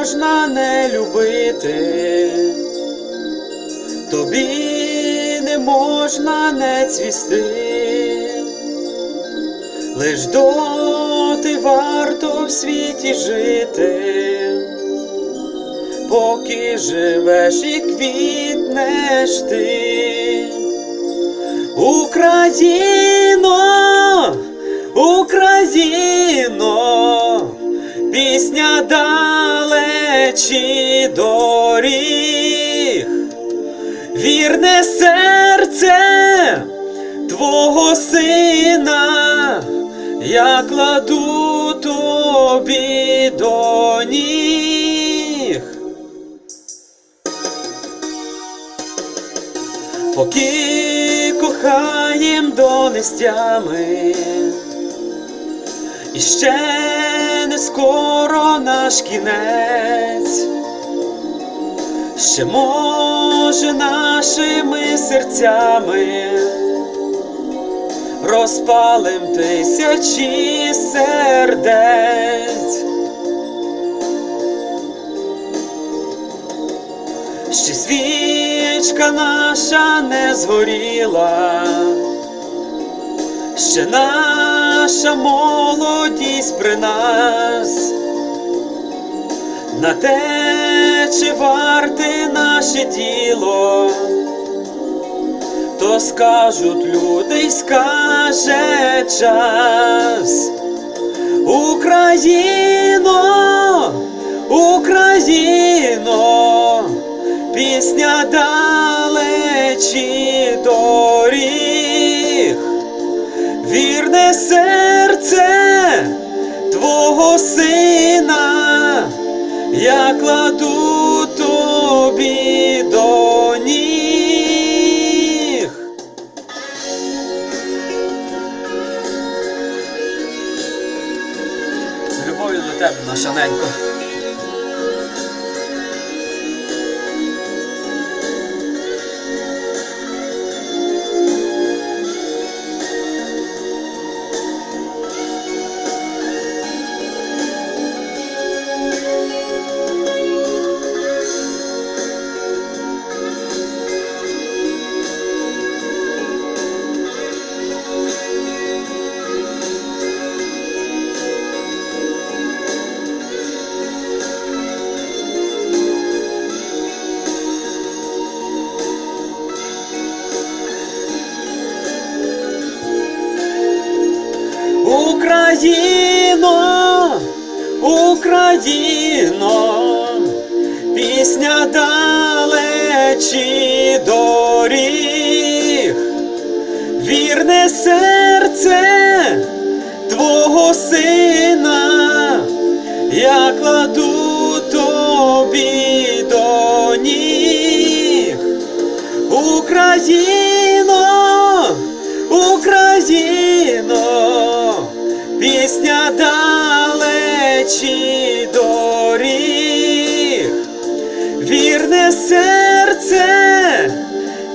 можна не любити, тобі не можна не цвісти, лиш доти варто в світі жити, поки живеш і квітнеш ти, Україно, Україно, пісня далечі доріг, вірне серце твого сина, я кладу тобі до ніг. Поки кохаєм донестями, і ще скоро наш кінець, ще може нашими серцями розпалим тисячі сердець. Ще свічка наша не згоріла, ще наша молодість при нас, на те, чи варте наше діло, то скажуть люди, скаже час. Україно, Україно, пісня далечі доріг, вірне серце сина, я кладу тобі до ніг. З любов'ю до тебе, наша ненько. Україно, Україно, пісня далечі доріг, вірне серце далечі доріг, вірне серце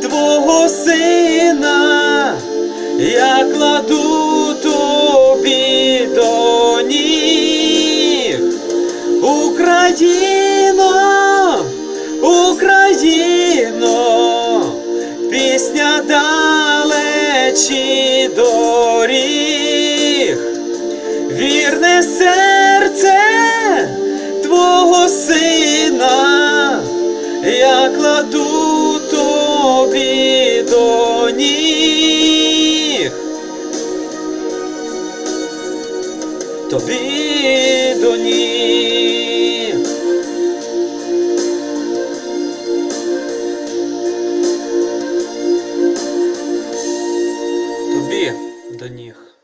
твого сина, я кладу тобі до ніг. Україно, Україно, пісня далечі доріг, серце твого сина, я кладу тобі до ніг. Тобі до ніг. Тобі до ніг.